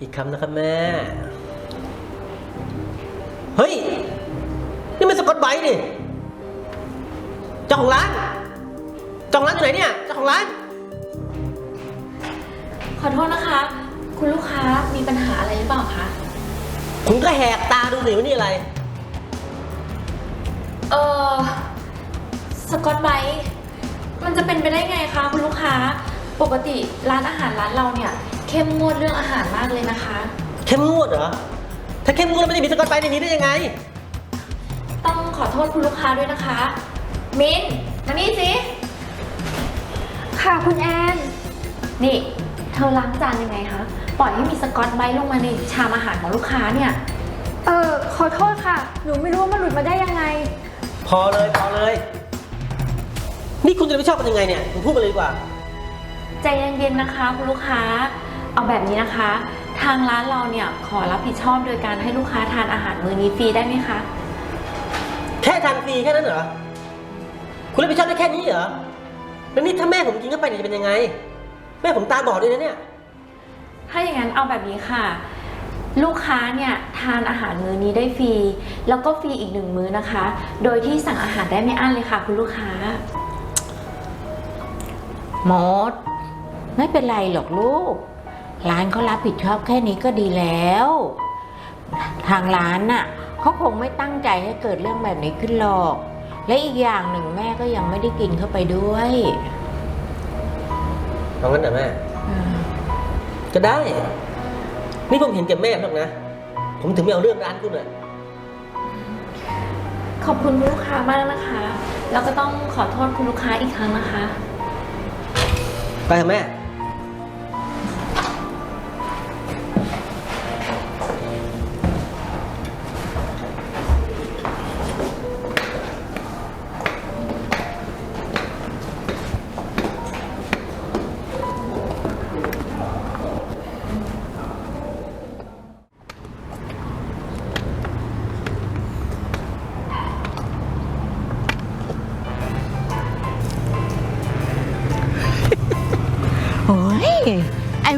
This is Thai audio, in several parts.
อีกคำนะครับแม่ เฮ้ย นี่มันสกอตไบรท์นี่ เจ้าของร้าน เจ้าของร้านอยู่ไหนเนี่ย เจ้าของร้าน ขอโทษนะคะ คุณลูกค้ามีปัญหาอะไรหรือเปล่าคะ คุณก็แหกตาดูสิว่านี่อะไร เออสกอตไบรท์มันจะเป็นไปได้ไงคะคุณลูกค้า ปกติร้านอาหารร้านเราเนี่ย เข้มงวดเรื่องอาหารมากเลยนะคะ เข้มงวดเหรอ ถ้าเข้มงวดแล้วมันจะมีสกอตไบรท์ในนี้ได้ยังไง ต้องขอโทษคุณลูกค้าด้วยนะคะ มินมานี่สิ ค่ะคุณแอน นี่ เธอล้างจานยังไงคะ ปล่อยให้มีสกอตไบรท์ลงมาในชามอาหารของลูกค้าเนี่ย เออขอโทษค่ะ หนูไม่รู้ว่ามันหลุดมาได้ยังไง พอเลยพอเลย นี่คุณจะไม่ชอบกันยังไงเนี่ยคุณพูดมาเลยดีกว่า ใจเย็นๆนะคะคุณลูกค้า เอาแบบนี้นะคะ ทางร้านเราเนี่ยขอรับผิดชอบโดยการให้ลูกค้าทานอาหารมื้อนี้ฟรีได้ไหมคะ แค่ทานฟรีแค่นั้นเหรอ คุณรับผิดชอบได้แค่นี้เหรอ แล้วนี่ถ้าแม่ผมกินเข้าไปเนี่ยจะเป็นยังไง แม่ผมตาบอดด้วยนะเนี่ย ถ้าอย่างนั้นเอาแบบนี้ค่ะ ลูกค้าเนี่ยทานอาหารมื้อนี้ได้ฟรีแล้วก็ฟรีอีกหนึ่งมื้อนะคะ โดยที่สั่งอาหารได้ไม่อั้นเลยค่ะ คุณลูกค้า มด ไม่เป็นไรหรอกลูก ร้านเขารับผิดชอบแค่นี้ก็ดีแล้ว ทางร้านน่ะเขาคงไม่ตั้งใจให้เกิดเรื่องแบบนี้ขึ้นหรอก และอีกอย่างหนึ่งแม่ก็ยังไม่ได้กินเข้าไปด้วยเอางั้นเหรอแม่ อืมก็ได้ นี่ผมเห็นแก่แม่หรอกนะ ผมถึงไม่เอาเรื่องร้านคุณอะขอบคุณคุณลูกค้ามากนะคะ แล้วก็ต้องขอโทษคุณลูกค้าอีกครั้งนะคะ ไปเถอะแม่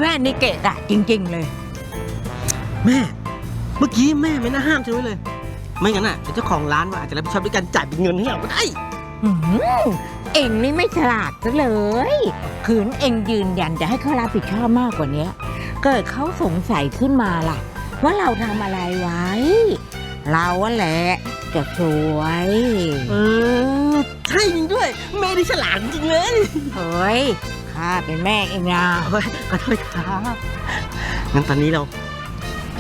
ไอ้แว่นนี่เกะกะจริง ๆ เลย แม่ เมื่อกี้แม่ไม่น่าห้ามฉันไว้เลย ไม่งั้นอะเดี๋ยวเจ้าของร้านว่าอาจจะรับผิดชอบด้วยการจ่ายเป็นเงินให้เราก็ได้ หืมเองนี่ไม่ฉลาดซะเลยขืนเองยืนยันจะให้เขารับผิดชอบมากกว่านี้เกิดเขาสงสัยขึ้นมาล่ะ ว่าเราทำอะไรไว้ เราอะแหละจะสวย เออ ใช่จริงด้วย แม่ที่ฉลาดจริงเลย เฮ้ย ข้าเป็นแม่เองนะโอ้ยขอโทษครับงั้นตอนนี้เรา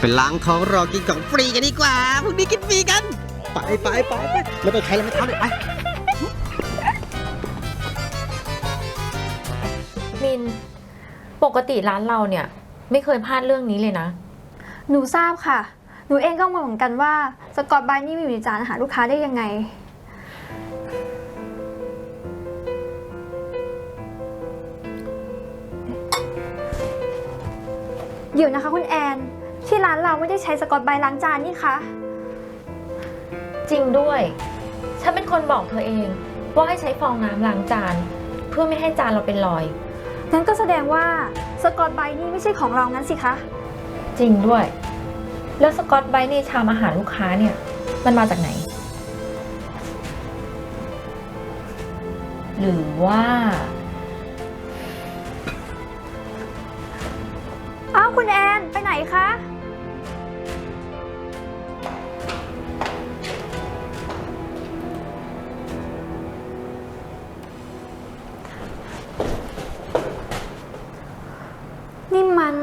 ไปล้างท้องรอกินของฟรีกันดีกว่าพรุ่งนี้กินฟรีกัน ไปไปไปไปไม่ต้องใช้แล้วไม่ทำเลยไปมิน ปกติร้านเราเนี่ย ไม่เคยพลาดเรื่องนี้เลยนะ หนูทราบค่ะ หนูเองก็งงเหมือนกันว่าสกอตไบรท์นี่มีอยู่ในจานอาหารลูกค้าได้ยังไง เดี๋ยวนะคะคุณแอน ที่ร้านเราไม่ได้ใช้สกอตไบรท์ล้างจานนี่คะจริงด้วย ฉันเป็นคนบอกเธอเอง ว่าให้ใช้ฟองน้ำล้างจาน เพื่อไม่ให้จานเราเป็นรอย งั้นก็แสดงว่าสกอตไบรท์นี่ไม่ใช่ของเรางั้นสิคะ จริงด้วย แล้วสกอตไบรท์ในชามอาหารลูกค้าเนี่ย มันมาจากไหน หรือว่า คะ นี่มัน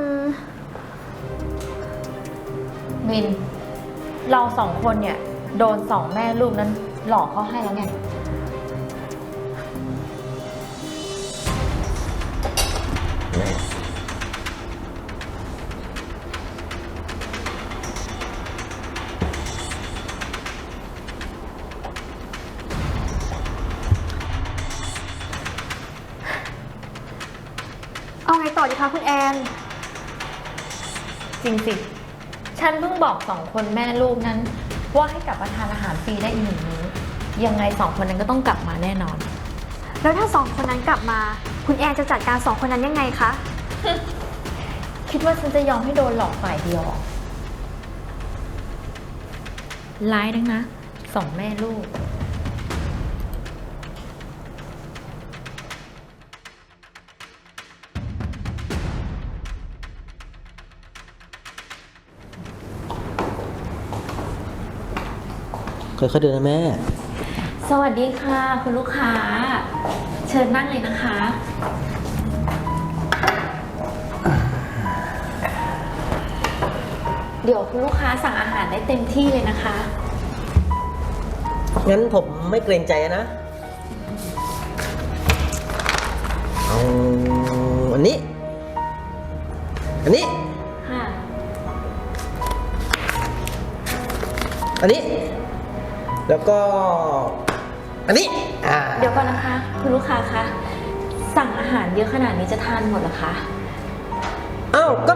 มิน เราสองคนเนี่ย โดนสองแม่ลูกนั้นหลอกเขาให้แล้วไง จริงสิ ฉันเพิ่งบอกสองคนแม่ลูกนั้น ว่าให้กลับมาทานอาหารฟรีได้อีกหนึ่งมื้อ ยังไงสองคนนั้นก็ต้องกลับมาแน่นอน แล้วถ้าสองคนนั้นกลับมา คุณแอนจะจัดการสองคนนั้นยังไงคะ คิดว่าฉันจะยอมให้โดนหลอกฝ่ายเดียวเหรอร้ายนักนะสองแม่ลูก ค่อยๆเดินนะแม่ สวัสดีค่ะ คุณลูกค้า เชิญนั่งเลยนะคะ เดี๋ยวคุณลูกค้าสั่งอาหารได้เต็มที่เลยนะคะ งั้นผมไม่เกรงใจนะเอาอันนี้ อันนี้ ค่ะ อันนี้ แล้วก็ อันนี้อ่าเดี๋ยวก่อนนะคะ คุณลูกค้าคะสั่งอาหารเยอะขนาดนี้จะทานหมดเหรอคะอ้าวก็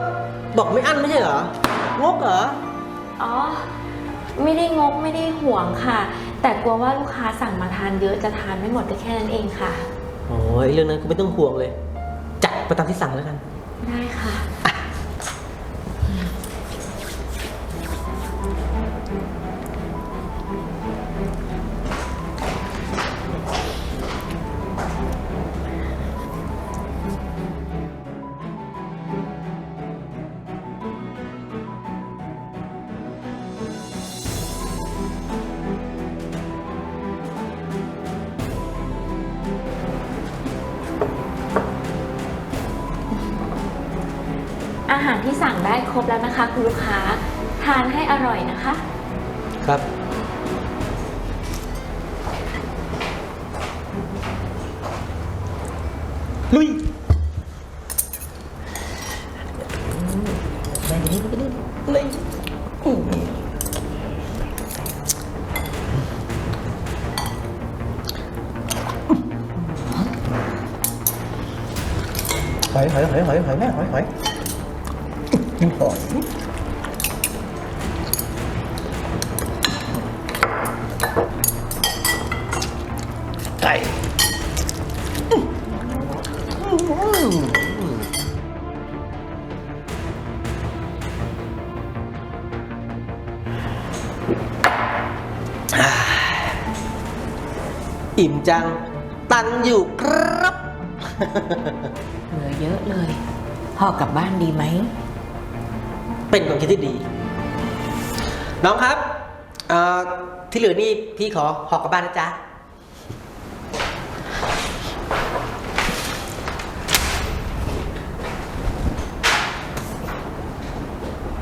บอกไม่อั้นไม่ใช่เหรองกเหรออ๋อไม่ได้งกไม่ได้ห่วงค่ะ แต่กลัวว่าลูกค้าสั่งมาทานเยอะจะทานไม่หมดก็แค่นั้นเองค่ะโอ้ยเรื่องนั้นก็ไม่ต้องห่วงเลย จัดไปตามที่สั่งแล้วกัน ได้ค่ะ อาหารที่สั่งได้ครบแล้วนะคะ คุณลูกค้าทานให้อร่อยนะคะ ครับ ลุย อิ่มจัง ตังอยู่ครับ เหลือเยอะเลยพ่อกลับบ้านดีไหม เป็นความคิดที่ดี น้องครับเอ่อที่เหลือนี่พี่ขอหอกกลับบ้านนะจ๊ะ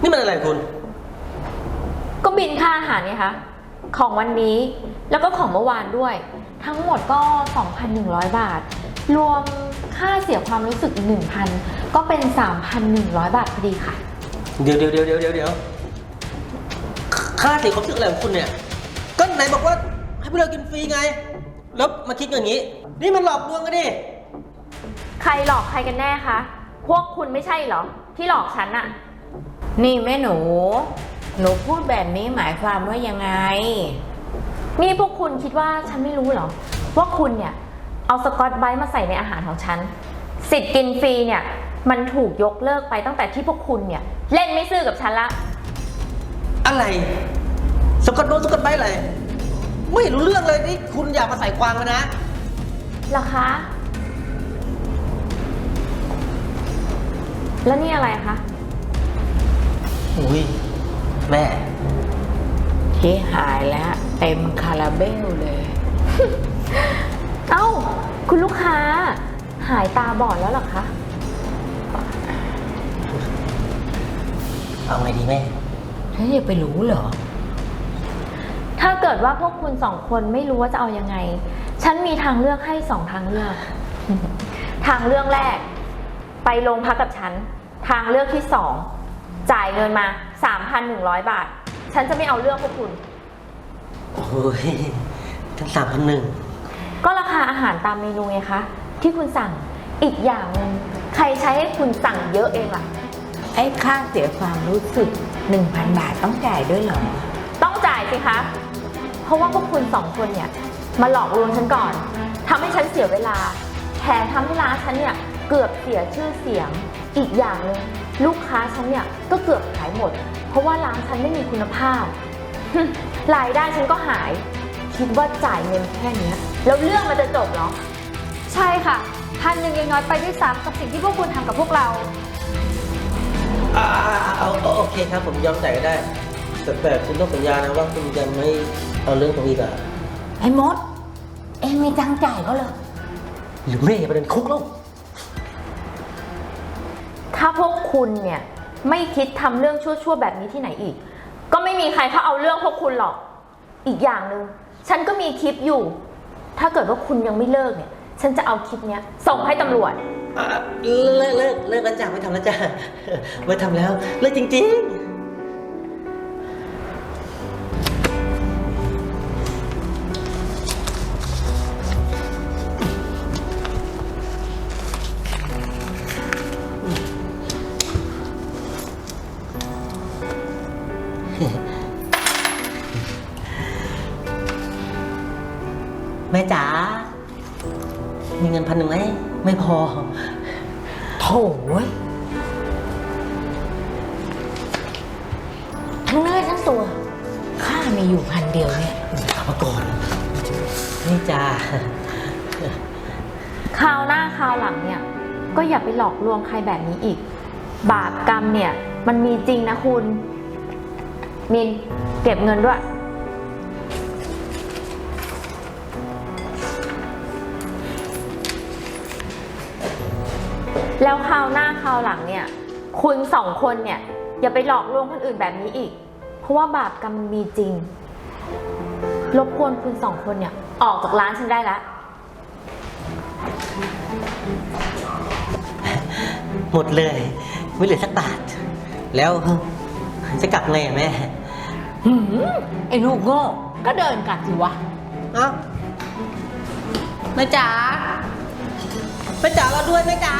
นี่มัน อะไรคุณ ก็บินค่าอาหารเนี่ยคะ ของวันนี้แล้วก็ของเมื่อวานด้วย ทั้งหมดก็ 2,100 บาท รวมค่าเสียความรู้สึกอีก1,000 ก็เป็น 3,100 บาทพอดีค่ะเดี๋ยวเดี๋ยวเดี๋ยวเดี๋ยวเดี๋ยวเดี๋ยวค่าเสียความรู้สึกอะไรของคุณเนี่ย ก็ไหนบอกว่าให้พวกเรากินฟรีไง แล้วมาคิดอย่างนี้ นี่มันหลอกลวงกันดิ ใครหลอกใครกันแน่คะ พวกคุณไม่ใช่เหรอ ที่หลอกฉันอะ นี่แม่หนู หนูพูดแบบนี้หมายความว่ายังไง นี่พวกคุณคิดว่าฉันไม่รู้เหรอ ว่าคุณเนี่ย เอาสกอตไบรท์มาใส่ในอาหารของฉัน สิทธิ์กินฟรีเนี่ย มันถูกยกเลิกไปตั้งแต่ที่พวกคุณเนี่ย เล่นไม่ซื่อกับฉันละ อะไร สกอตโดนสกอตไบอะไร ไม่รู้เรื่องเลยนี่คุณอย่ามาใส่ความกันนะ เหรอคะ แล้วนี่อะไรคะ อุ้ยแม่เจ๊หายแล้ว เต็มคาราเบลเลย เอ้า คุณลูกค้า หายตาบอดแล้วเหรอคะ เอาไงดีแม่ฉันจะไปรู้เหรอ ถ้าเกิดว่าพวกคุณสองคนไม่รู้ว่าจะเอายังไง ฉันมีทางเลือกให้สองทางเลือก ทางเลือกแรก ไปโรงพักกับฉัน ทางเลือกที่สอง จ่ายเงินมา 3,100 บาท ฉันจะไม่เอาเรื่องพวกคุณ โอ้ยทั้งสามพันหนึ่งก็ราคาอาหารตามเมนูไงคะ ที่คุณสั่งอีกอย่างหนึ่งใครใช้ให้คุณสั่งเยอะเองล่ะ ไอ้ค่าเสียความรู้สึก 1,000 บาทต้องจ่ายด้วยเหรอ ต้องจ่ายสิคะ เพราะว่าพวกคุณสองคนเนี่ย มาหลอกลวงฉันก่อน ทำให้ฉันเสียเวลา แถมทำให้ร้านฉันเนี่ย เกือบเสียชื่อเสียง อีกอย่างหนึ่ง ลูกค้าฉันเนี่ยก็เกือบขายหมด เพราะว่าร้านฉันไม่มีคุณภาพ รายได้ฉันก็หาย คิดว่าจ่ายเงินแค่เนี้ยแล้วเรื่องมันจะจบเหรอ ใช่ค่ะพันหนึ่งยังน้อยไปด้วยซ้ำกับสิ่งที่พวกคุณทำกับพวกเรา อ่าเอาเอาโอเคครับผมยอมจ่ายก็ได้ แต่แต่คุณต้องสัญญานะว่าคุณจะไม่เอาเรื่องตรงนี้กับไอ้มด เองมีตังค์จ่ายเขาเหรอหรือไม่ประเด็นคุกแล้ว ถ้าพวกคุณเนี่ยไม่คิดทำเรื่องชั่วๆแบบนี้ที่ไหนอีก ก็ไม่มีใครเขาเอาเรื่องพวกคุณหรอก อีกอย่างหนึ่งฉันก็มีคลิปอยู่ ถ้าเกิดว่าคุณยังไม่เลิกเนี่ย ฉันจะเอาคลิปเนี้ยส่งให้ตำรวจ เลิกเลิกเลิกแล้วจ้าไม่ทำแล้วจ้าไม่ทำแล้ว เลิกจริง ๆ ริงนะคุณ มิน เก็บเงินด้วย แล้วคราวหน้าคราวหลังเนี่ย คุณสองคนเนี่ย อย่าไปหลอกลวงคนอื่นแบบนี้อีก เพราะว่าบาปกรรมมันมีจริง รบกวนคุณสองคนเนี่ย ออกจากร้านฉันได้แล้ว หมดเลย ไม่เหลือสักบาท แล้วจะกลับไงอะแม่หืมไอ้ลูกโง่ก็เดินกลับสิวะ เอ้าแม่จ๋าแม่จ๋าเราด้วยแม่จ๋า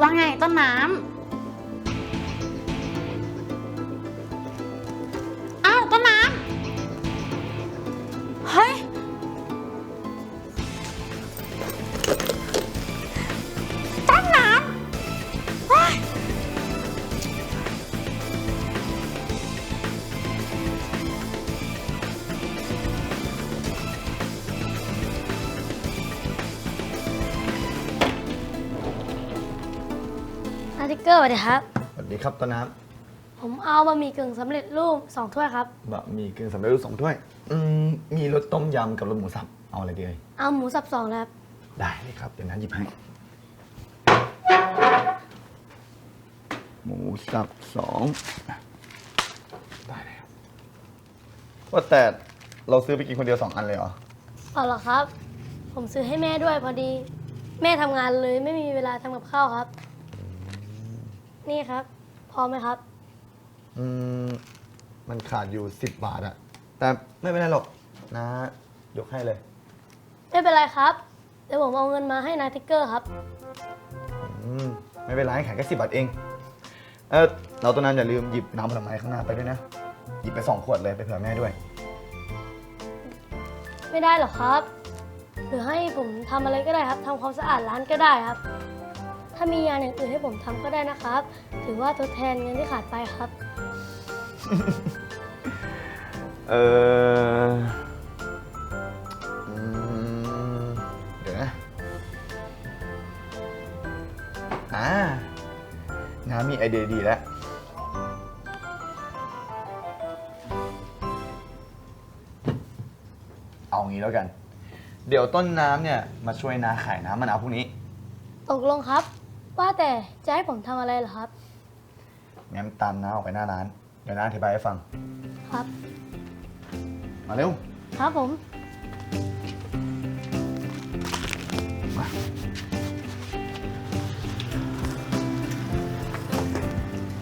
ว่าไงต้นน้ำ สวัสดีครับ สวัสดีครับต้นน้ผมเอาบะหมี่กึ่งสำเร็จรูปสองถ้วยครับำบะหมี่กึ่งสำเร็จรูปสองถ้วย อืมมีรสต้มยำกับรสหมูสับ เอาอะไรดีเอ่ยเอาหมูสับสองนะครับได้เลยครับ เดี๋ยวนั้นหยิบให้ หมูสับสองได้แล้วว่าแต่เราซื้อไปกินคนเดียวสองอันเลยเหรอ เอาเหรอครับ ผมซื้อให้แม่ด้วยพอดี แม่ทำงานเลยไม่มีเวลาทำกับข้าวครับ นี่ครับ พอไหมครับ อืมมันขาดอยู่สิบบาทอะแต่ไม่เป็นไรหรอกนะ ยกให้เลย ไม่เป็นไรครับ เดี๋ยวผมเอาเงินมาให้นายทิกเกอร์ครับ อืมไม่เป็นไรขายแค่สิบบาทเอง เออเราตัวนั้นอย่าลืมหยิบน้ำผลไม้ข้างหน้าไปด้วยนะ หยิบไปสองขวดเลยไปเผื่อแม่ด้วย ไม่ได้หรอกครับ หรือให้ผมทำอะไรก็ได้ครับทำความสะอาดร้านก็ได้ครับ ถ้ามีงานอย่างอื่นให้ผมทำก็ได้นะครับ ถือว่าทดแทนเงินที่ขาดไปครับ เอออืมเดี๋ยวนะอ่าน้ามีไอเดียดีแล้ว เอางี้แล้วกัน เดี๋ยวต้นน้ำเนี่ย มาช่วยน้าขายน้ำมะนาวพวกนี้ ตกลงครับ ว่าแต่จะให้ผมทำอะไรเหรอครับ งั้นตามน้าออกไปหน้าร้าน เดี๋ยวน้าอธิบายให้ฟัง ครับ มาเร็ว ครับผม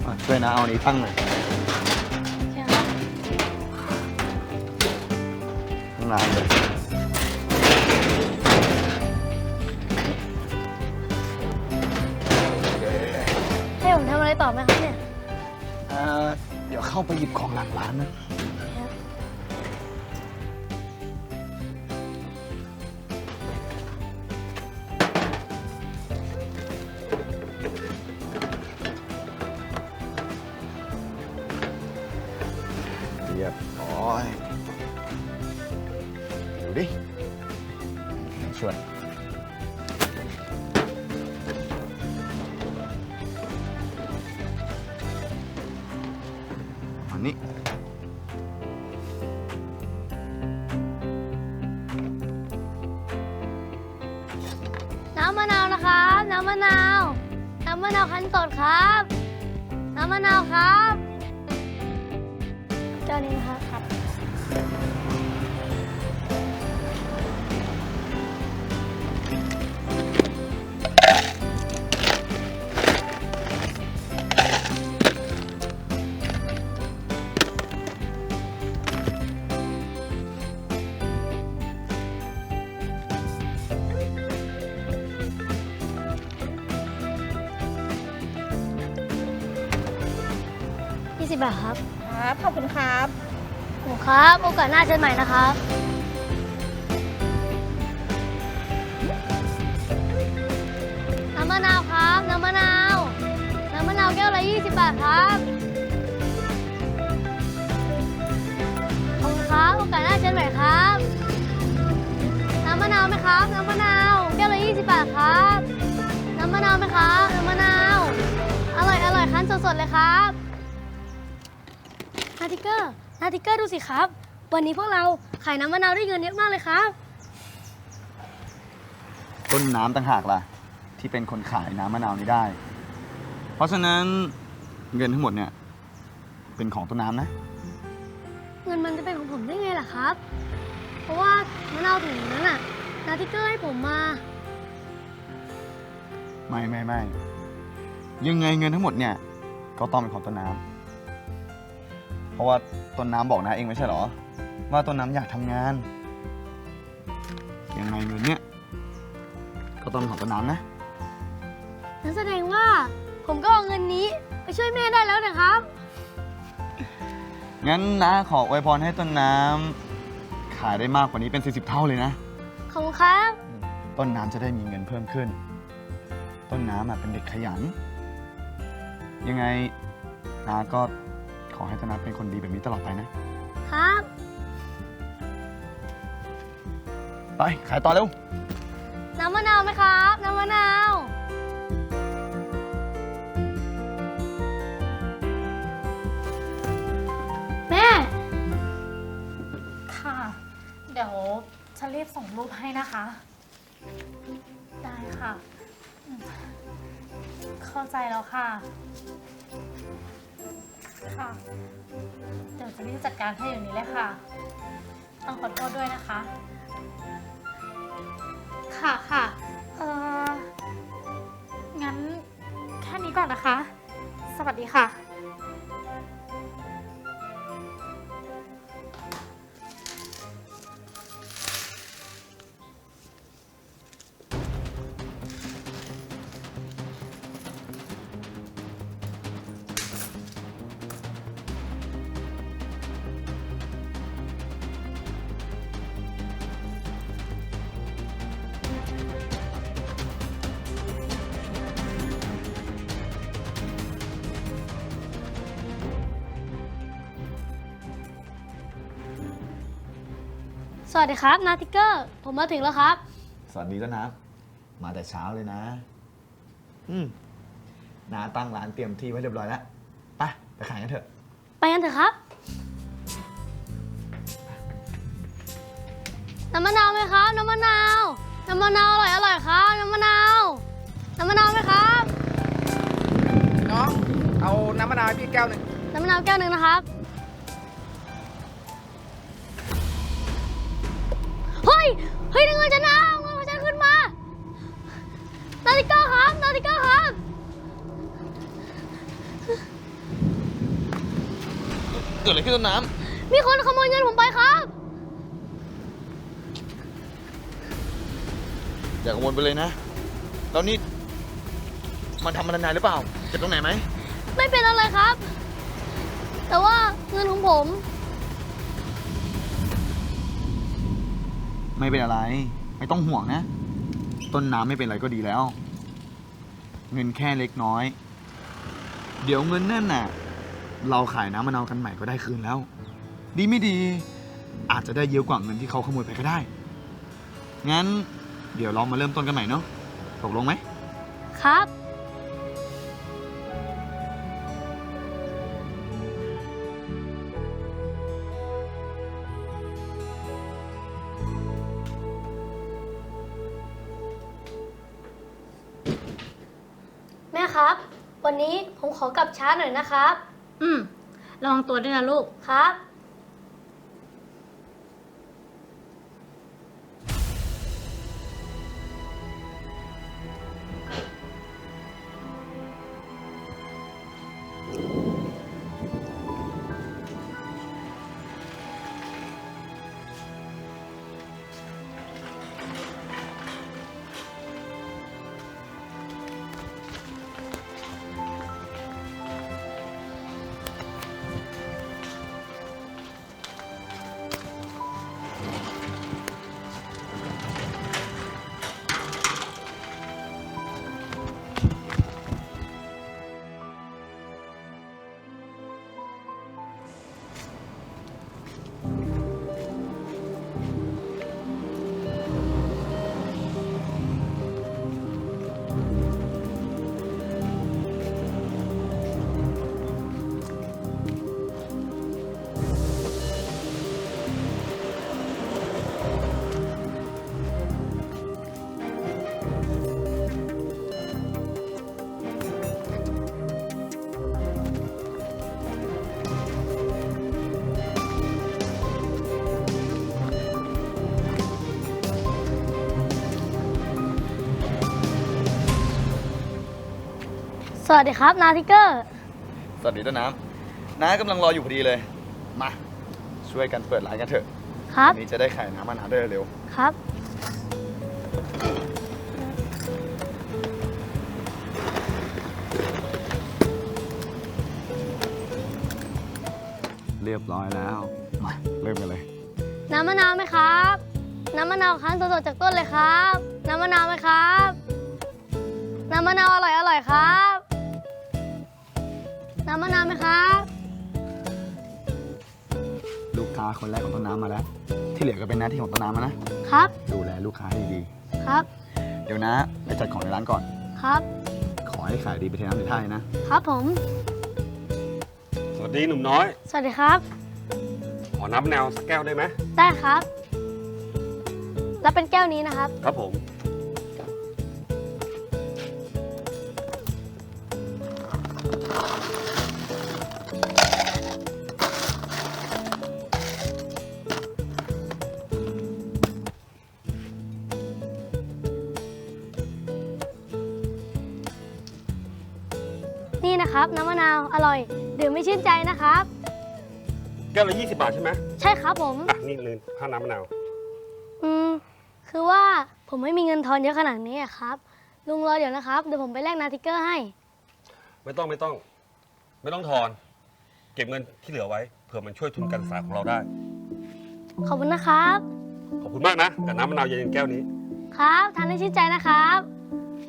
มาช่วยน้าเอาอันนี้ตั้งหน่อยแค่ครับ ข้างหน้าเลย เข้าไปหยิบของหลังร้านนะ น้ำมะนาวนะครับ น้ำมะนาว น้ำมะนาวคั้นสดครับ น้ำมะนาวครับเจ้านี้นะครับครับ ครับ โอกาสหน้าเชิญใหม่นะครับน้ำมะนาวครับ น้ำมะนาว น้ำมะนาวแก้วละ20 บาทครับขอบคุณครับโอกาสหน้าเชิญใหม่ครับ น้ำมะนาวไหมครับ น้ำมะนาว แก้วละ20 บาทครับ น้ำมะนาวไหมครับ น้ำมะนาว อร่อยอร่อยคั้นสดๆเลยครับนาทิเกอร์ นาทิกเกอร์ดูสิครับ วันนี้พวกเราขายน้ำมะนาวได้เงินเยอะมากเลยครับ ต้นน้ำต่างหากล่ะ ที่เป็นคนขายน้ำมะนาวนี้ได้ เพราะฉะนั้นเงินทั้งหมดเนี่ยเป็นของต้นน้ำนะ เงินมันจะเป็นของผมได้ไงล่ะครับ เพราะว่ามะนาวถุงนั้นน่ะนาทิกเกอร์ให้ผมมา ไม่ไม่ไม่ยังไงเงินทั้งหมดเนี่ยก็ต้องเป็นของต้นน้ำ เพราะว่าต้นน้ำบอกนะเองไม่ใช่เหรอ ว่าต้นน้ำอยากทำงานยังไงเงินเนี่ยก็ต้องเป็นของต้นน้ำนะนั่นแสดงว่าผมก็เอาเงินนี้ไปช่วยแม่ได้แล้วนะครับ งั้นนะขออวยพรให้ต้นน้ำขายได้มากกว่านี้เป็น 40 เท่าเลยนะ ขอบคุณครับ ต้นน้ำจะได้มีเงินเพิ่มขึ้น ต้นน้ำอะเป็นเด็กขยัน ยังไงนาก็ ขอให้ต้นน้ำเป็นคนดีแบบนี้ตลอดไปนะ ครับ ไป ขายต่อเร็ว น้ำมะนาวไหมครับ น้ำมะนาว แม่ ค่ะ เดี๋ยวฉันรีบส่งรูปให้นะคะ ได้ค่ะอืมเข้าใจแล้วค่ะ ค่ะ เดี๋ยวจะรีบจัดการให้อย่างนี้เลยค่ะ ต้องขอโทษด้วยนะคะ ค่ะค่ะ เอ่องั้นแค่นี้ก่อนนะคะ สวัสดีค่ะ วัสดีครับนาทิกเกอร์ ผมมาถึงแล้วครับ สวัสดีต้นน้ำมาแต่เช้าเลยนะ อืมนาตั้งร้านเตรียมที่ไว้เรียบร้อยแล้ว ไปไปขายกันเถอะ ไปกันเถอะครับน้ำมะนาวไหมครับน้ำมะนาวน้ำมะนาวอร่อยอร่อยครับน้ำมะนาวน้ำมะนาวไหมครับน้อง เอาน้ำมะนาวให้พี่แก้วหนึ่งน้ำมะนาวแก้วหนึ่งนะครับ เฮ้ยเฮ้ยเงินฉันนะเอาเงินของฉันขึ้นมา นาฬิกาครับ นาฬิกาครับ เกิดอะไรขึ้นต้นน้มีคนขโมยเงินผมไปครับำอย่ากังวลไปเลยนะแล้วนี่มันทำอะไรนายหรือเปล่าเจ็บตรงไหนไหมไม่เป็นอะไรครับ แต่ว่าเงินของผม ไม่เป็นอะไร ไม่ต้องห่วงนะ ต้นน้ำไม่เป็นไรก็ดีแล้ว เงินแค่เล็กน้อย เดี๋ยวเงินนั่นน่ะ เราขายน้ำมะนาวกันใหม่ก็ได้คืนแล้ว ดีไม่ดี อาจจะได้เยอะกว่าเงินที่เขาขโมยไปก็ได้ งั้น เดี๋ยวเรามาเริ่มต้นกันใหม่เนาะตกลงไหมครับ ครับ วันนี้ผมขอกลับช้าหน่อยนะครับ อืมระวังตัวด้วยนะลูก ครับ วัสดีครับ นาทิกเกอร์ สวัสดีต้นน้ำน้ากำลังรออยู่พอดีเลย มา ช่วยกันเปิดร้านกันเถอะครับ วันนี้จะได้ขายน้ำมะนาวได้เร็วครับเรียบร้อยแล้ว มา เริ่มกันเลย น้ำมะนาวไหมครับ น้ำมะนาวคั้นสดๆจากต้นเลยครับ น้ำมะนาวไหมครับ น้ำมะนาวอร่อยอร่อยๆครับ น้ำมะนาวไหมครับลูกค้าคนแรกของต้นน้ำมาแล้ว ที่เหลือก็เป็นหน้าที่ของต้นน้ำแล้วนะครับ ดูแลลูกค้าให้ดีครับ ๆเดี๋ยวนะไปจัดของในร้านก่อน ครับ ขอให้ขายดีไปเทน้ำในท่ายนะ ครับผม สวัสดีหนุ่มน้อย สวัสดีครับ ขอน้ำมะนาวสักแก้วได้ไหมได้ครับ แล้วเป็นแก้วนี้นะครับ ครับผม นี่นะครับน้ำมะนาวอร่อย ดื่มไม่ชื่นใจนะครับ แก้วละ20 บาทใช่ไหมใช่ครับผม อะนี่เลยค่าน้ำมะนาว อืม คือว่าผมไม่มีเงินทอนเยอะขนาดนี้อะครับ ลุงรอเดี๋ยวนะครับ เดี๋ยวผมไปแลกนาทิกเกอร์ให้ ไม่ต้องไม่ต้อง ไม่ต้องทอน เก็บเงินที่เหลือไว้เผื่อมันช่วยทุนการศึกษาของเราได้ ขอบคุณนะครับ ขอบคุณมากนะแต่น้ำมะนาวเย็นๆแก้วนี้ ครับ ทานให้ชื่นใจนะครับ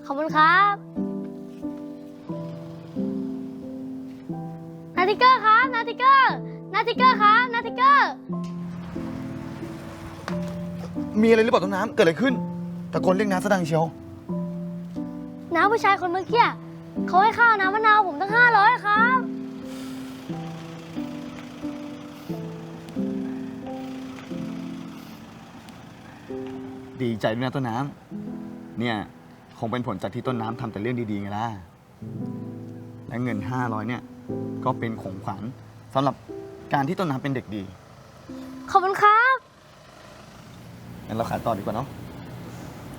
ขอบคุณครับ ทิกเกอร์ครับนาทิกเกอร์นาทิกเกอร์ครับนาทิกเกอร์มีอะไรหรือเปล่าต้นน้ำเกิดอะไรขึ้นตะโกนเรียกน้าสะดังเชียวน้าผู้ชายคนเมื่อกี้เขาให้ข้าวน้ำมะนาวผมตั้งห้าร้อยครับ ดีใจด้วยนะต้นน้ำเนี่ยคงเป็นผลจากที่ต้นน้ำทำแต่เรื่องดีๆไงล่ะและเงิน 500เนี่ย ก็เป็นของขวัญสำหรับการที่ต้นน้ำเป็นเด็กดีขอบคุณครับ งั้นเราขายต่อดีกว่าเนาะ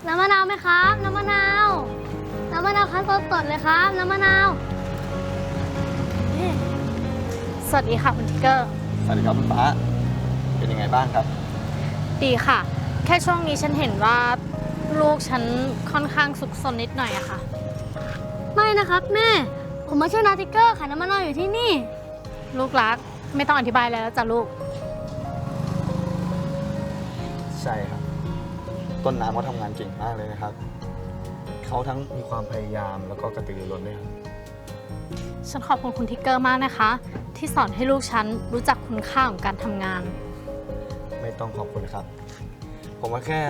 น้ำมะนาวไหมครับ น้ำมะนาว น้ำมะนาวคั้นสดๆเลยครับ น้ำมะนาวสวัสดีค่ะคุณทิกเกอร์ สวัสดีครับคุณฟ้า เป็นยังไงบ้างครับ ดีค่ะ แค่ช่วงนี้ฉันเห็นว่าลูกฉันค่อนข้างสุกซนนิดหน่อยอะค่ะ ไม่นะครับแม่ ผมมาช่วยนาทิกเกอร์ขายน้ำมะนาวอยู่ที่นี่ ลูกรักไม่ต้องอธิบายอะไรแล้วจ้ะลูก ใช่ครับ ต้นน้ำเขาทำงานเก่งมากเลยนะครับ เขาทั้งมีความพยายามแล้วก็กระตือรือร้นด้วยครับฉันขอบคุณคุณทิกเกอร์มากนะคะ ที่สอนให้ลูกฉันรู้จักคุณค่าของการทำงาน ไม่ต้องขอบคุณครับ ผมว่าแค่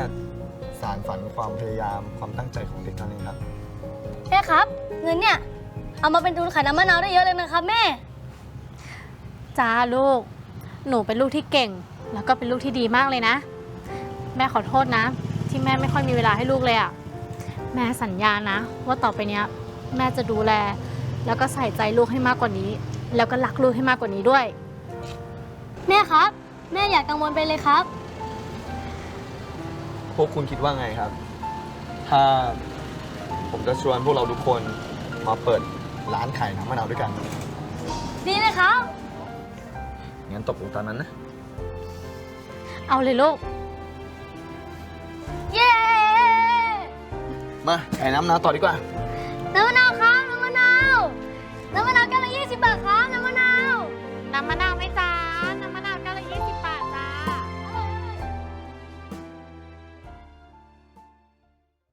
สารฝันความพยายามความตั้งใจของเด็กเท่านี้ครับแม่ครับ เงินเนี่ย เอามาเป็นทุนขายน้ำมะนาวได้เยอะเลยนะครับแม่ จ้าลูก หนูเป็นลูกที่เก่ง แล้วก็เป็นลูกที่ดีมากเลยนะ แม่ขอโทษนะ ที่แม่ไม่ค่อยมีเวลาให้ลูกเลยอะ่ะแม่สัญญานะ ว่าต่อไปเนี้ย แม่จะดูแล แล้วก็ใส่ใจลูกให้มากกว่านี้ แล้วก็รักลูกให้มากกว่านี้ด้วย แม่ครับ แม่อย่ากังวลไปเลยครับ พวกคุณคิดว่าไงครับ ถ้าผมจะชวนพวกเราทุกคนมาเปิด ร้านขายน้ำมะนาวด้วยกันดีเลยครับ งั้นตกลงตามนั้นนะ เอาเลยลูก เย้มาขายน้ำมะนาวต่อดีกว่า น้ำมะนาวครับน้ำมะนาว น้ำมะนาวแก้วละ20บาทครับน้ำมะนาว น้ำมะนาวไหมจ๊ะ